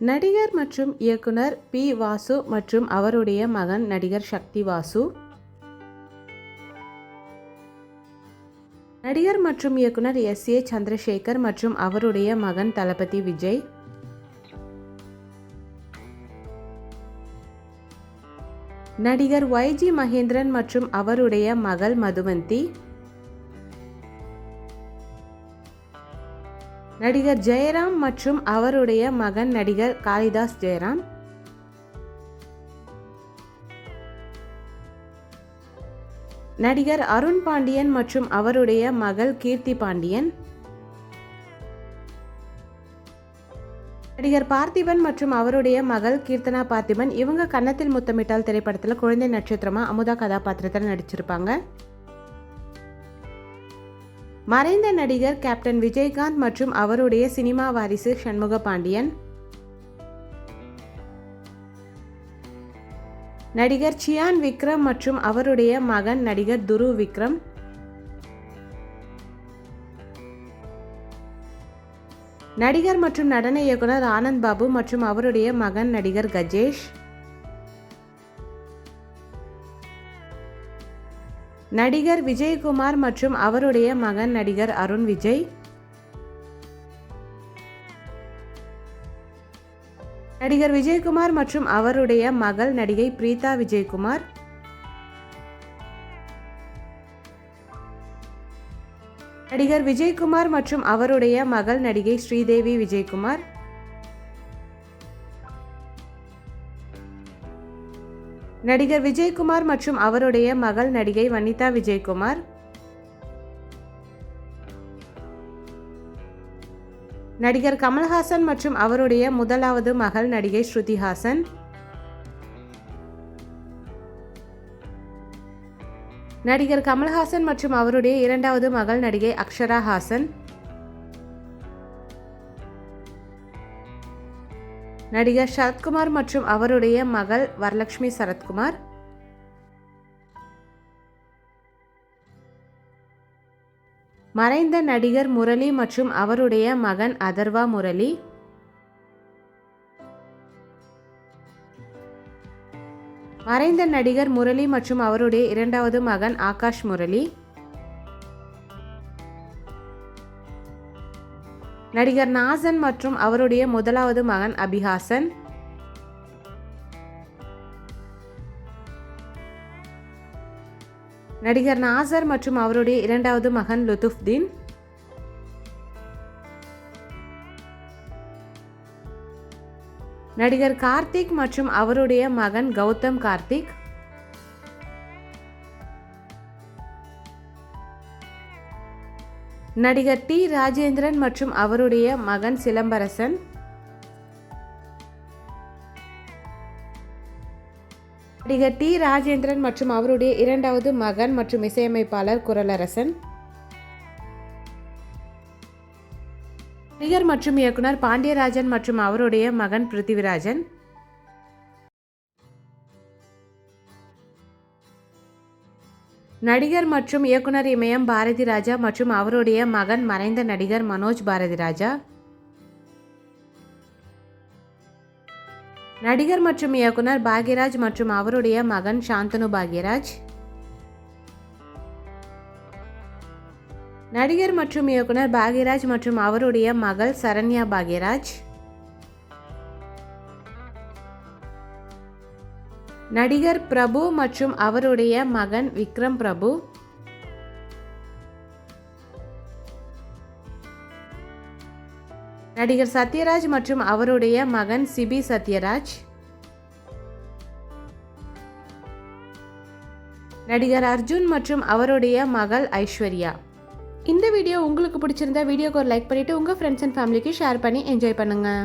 நடிகர் மற்றும் இயக்குனர் பி வாசு மற்றும் அவருடைய மகன் நடிகர் சக்தி வாசு. நடிகர் மற்றும் இயக்குனர் எஸ் ஏ சந்திரசேகர் மற்றும் அவருடைய மகன் தளபதி விஜய். நடிகர் ஒய்ஜி மகேந்திரன் மற்றும் அவருடைய மகள் மதுவந்தி. நடிகர் ஜெயராம் மற்றும் அவருடைய மகன் நடிகர் காளிதாஸ் ஜெயராம். நடிகர் அருண் பாண்டியன் மற்றும் அவருடைய மகள் கீர்த்தி பாண்டியன். நடிகர் பார்த்திபன் மற்றும் அவருடைய மகள் கீர்த்தனா பார்த்திபன் இவங்க கன்னத்தில் முத்தமிட்டால் திரைப்படத்தில் குழந்தை நட்சத்திரமா அமுதா கதாபாத்திரத்தில் நடிச்சிருப்பாங்க. மறைந்த நடிகர் கேப்டன் விஜயகாந்த் மற்றும் அவருடைய சினிமா வாரிசு சண்முக பாண்டியன். நடிகர் சியான் விக்ரம் மற்றும் அவருடைய மகன் நடிகர் துரு விக்ரம். நடிகர் மற்றும் நடன இயக்குனர் ஆனந்த் பாபு மற்றும் அவருடைய மகன் நடிகர் கஜேஷ். நடிகர் விஜயகுமார் மற்றும் அவருடைய மகன் நடிகர் அருண் விஜய். நடிகர் விஜயகுமார் மற்றும் அவருடைய மகள் நடிகை பிரீதா விஜயகுமார். நடிகர் விஜயகுமார் மற்றும் அவருடைய மகள் நடிகை ஸ்ரீதேவி விஜயகுமார். நடிகர் விஜயகுமார் மற்றும் அவருடைய மகள் நடிகை வனிதா விஜயகுமார். நடிகர் கமல்ஹாசன் மற்றும் அவருடைய முதலாவது மகள் நடிகை ஸ்ருதிஹாசன். நடிகர் கமல்ஹாசன் மற்றும் அவருடைய இரண்டாவது மகள் நடிகை அக்ஷரா ஹாசன். நடிகர் சரத்குமார் மற்றும் அவருடைய மகள் வரலட்சுமி சரத்குமார். மறைந்த நடிகர் முரளி மற்றும் அவருடைய மகன் அதர்வா முரளி. மறைந்த நடிகர் முரளி மற்றும் அவருடைய இரண்டாவது மகன் ஆகாஷ் முரளி. நடிகர் நாசன் மற்றும் அவருடைய முதலாவது மகன் அபிஹாசன். நடிகர் நாசர் மற்றும் அவருடைய இரண்டாவது மகன் லுத்துஃப்தீன் நடிகர் கார்த்திக் மற்றும் அவருடைய மகன் கௌதம் கார்த்திக். நடிகர் டி ராஜேந்திரன் மற்றும் அவருடைய மகன் சிலம்பரசன். நடிகர் டி ராஜேந்திரன் மற்றும் அவருடைய இரண்டாவது மகன் மற்றும் இசையமைப்பாளர் குரலரசன். நடிகர் மற்றும் இயக்குனர் பாண்டியராஜன் மற்றும் அவருடைய மகன் பிருத்திவிராஜன். நடிகர் மற்றும் இயக்குனர் இமயம் பாரதி ராஜா மற்றும் அவருடைய மகன் மறைந்த நடிகர் மனோஜ் பாரதி ராஜா நடிகர் மற்றும் இயக்குனர் பாக்யராஜ் மற்றும் அவருடைய மகன் சாந்தனு பாக்யராஜ். நடிகர் மற்றும் இயக்குனர் பாக்யராஜ் மற்றும் அவருடைய மகள் சரண்யா பாக்யராஜ். நடிகர் பிரபு மற்றும் அவருடைய மகன் விக்ரம் பிரபு. நடிகர் சத்யராஜ் மற்றும் அவருடைய மகன் சிபி சத்யராஜ். நடிகர் அர்ஜுன் மற்றும் அவருடைய மகள் ஐஸ்வர்யா. இந்த வீடியோ உங்களுக்கு பிடிச்சிருந்தா வீடியோக்கு ஒரு லைக் பண்ணிவிட்டு உங்கள் ஃப்ரெண்ட்ஸ் அண்ட் ஃபேமிலிக்கு ஷேர் பண்ணி என்ஜாய் பண்ணுங்கள்